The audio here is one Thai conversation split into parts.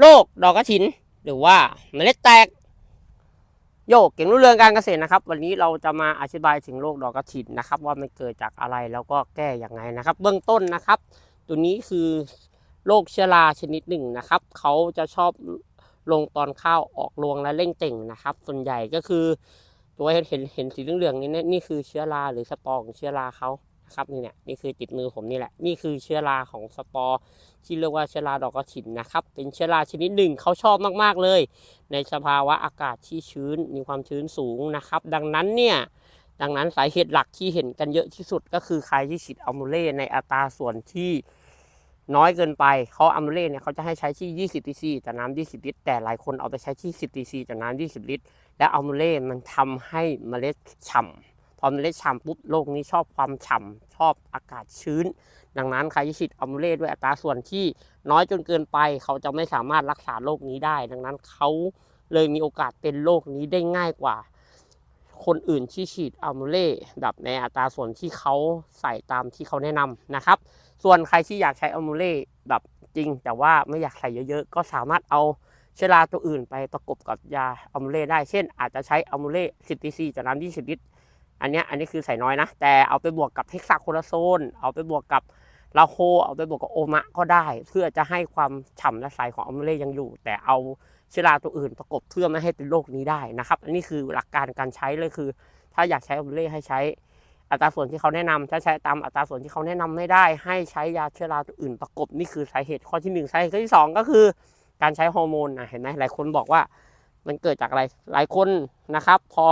โรคดอกกระถิน หรือว่าเมล็ดแตก โยกเก่งรู้เรื่องการเกษตรนะครับ วันนี้เราจะมาอธิบายถึงโรคดอกกระถินนะครับ ว่ามันเกิดจากอะไรแล้วก็แก้อย่างไงนะครับ เบื้องต้นนะครับ ตัวนี้คือโรคเชื้อราชนิดหนึ่งนะครับเขาจะชอบลงตอนข้าวออกรวงและเร่งเต่งนะครับ ส่วนใหญ่ก็คือตัวเห็นเห็นเห็นสีเหลืองๆนี่นี่คือเชื้อราหรือสปอร์ของเชื้อราเขา นะครับนี่เนี่ยนี่คือติดมือผมนี่แหละนี่คือเชื้อราของสปอร์ที่เรียกว่าเชื้อราดอกกระถินนะครับ เป็นเชื้อราชนิดหนึ่งเขาชอบมากๆเลย ในสภาวะอากาศที่ชื้นมีความชื้นสูงนะครับ ดังนั้นเนี่ยดังนั้นสาเหตุหลักที่เห็นกันเยอะที่สุดก็คือใครที่ฉีดอัลโมเล่ในอัตราส่วนที่น้อยเกินไปเขาอัลโมเล่เนี่ยเขาจะให้ใช้ที่ 20 cc ต่น้ำ20 ลิตร แต่หลายคนเอาไปใช้ที่ 10 cc ต่น้ำ20 ลิตร และอัลโมเล่มันทำให้เมล็ดฉ่ำ พอเล็ดฉ่ำปุ๊บโลกนี้ชอบความฉ่ำชอบอากาศชื้น ดังนั้นใครที่ฉีดอัลโมเล่ด้วยอัตราส่วนที่น้อยจนเกินไป เขาจะไม่สามารถรักษาโรคนี้ได้ ดังนั้นเขาเลยมีโอกาสเป็นโรคนี้ได้ง่ายกว่า คนอื่นที่ฉีดอัลโมเล่แบบในอัตราส่วนที่เขาใส่ตามที่เขาแนะนำนะครับ ส่วนใครที่อยากใช้อัลโมเล่แบบจริง แต่ว่าไม่อยากใส่เยอะๆ ก็สามารถเอาเชื้อราตัวอื่นไปประกบกับยาอัลโมเล่ได้ เช่น อาจจะใช้อัลโมเล่10 cc จากน้ำ20ลิตร อันนี้อันนี้คือใส่น้อยนะ แต่เอาไปบวกกับเฮกซาโคลาโซน เอาไปบวกกับลาโค เอาไปบวกกับโอมะก็ได้ เพื่อจะให้ความฉ่ำและใสของอัลโมเล่ยังอยู่ แต่เอาเชื้อราตัวอื่นประกบเพื่อไม่ให้เป็นโรคนี้ได้นะครับ อันนี้คือหลักการการใช้เลยคือ ถ้าอยากใช้อัลโมเล่ให้ใช้อัตราส่วนที่เขาแนะนำถ้าใช้ตามอัตราส่วนที่เขาแนะนำไม่ได้ ให้ใช้ยาเชื้อราตัวอื่นประกบนี่คือสาเหตุข้อที่หนึ่งสาเหตุข้อที่สองก็คือ การใช้ฮอร์โมนนะเห็นไหมหลายคนบอกว่ามันเกิดจากอะไรหลายคนนะครับ พอ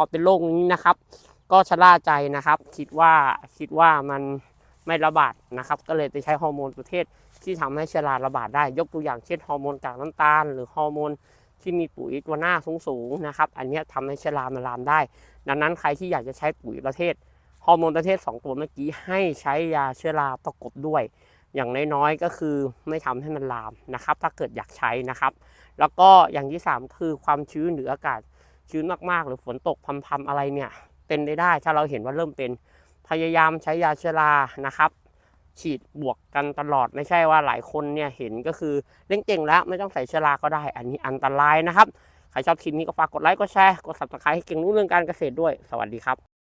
อเป็นโรคนี้นะครับ ก็ชะล่าใจนะครับ คิดว่าคิดว่ามันไม่ระบาดนะครับ ก็เลยไปใช้ฮอร์โมนประเภทที่ทำให้เชื้อราระบาดได้ ยกตัวอย่างเช่นฮอร์โมนกากน้ำตาล หรือฮอร์โมนที่มีปุ๋ยตัวหน้าสูงๆนะครับ อันนี้ยทำให้เชื้อรามันลามได้ ดังนั้นใครที่อยากจะใช้ปุ๋ยประเภทฮอร์โมนประเภท2ตัวเมื่อกี้ให้ใช้ยาเชื้อราประกบด้วย อย่างน้อยๆก็คือไม่ทำให้มันลามนะครับ ถ้าเกิดอยากใช้นะครับ แล้วก็อย่างที่ 3 คือความชื้นหรืออากาศ ชื้นมากๆ หรือฝนตกพำๆอะไรเนี่ยเป็นได้ได้ถ้าเราเห็นว่าเริ่มเป็นพยายามใช้ยาเชื้อรานะครับ ฉีดบวกกันตลอดไม่ใช่ว่าหลายคนเนี่ยเห็นก็คือเล่งเก่งแล้วไม่ต้องใส่เชื้อราก็ได้ อันนี้อันตรายนะครับใครชอบคลิปนี้ก็ฝากกดไลค์กดแชร์กด subscribe ให้เก่งรู้เรื่องการเกษตรด้วย สวัสดีครับ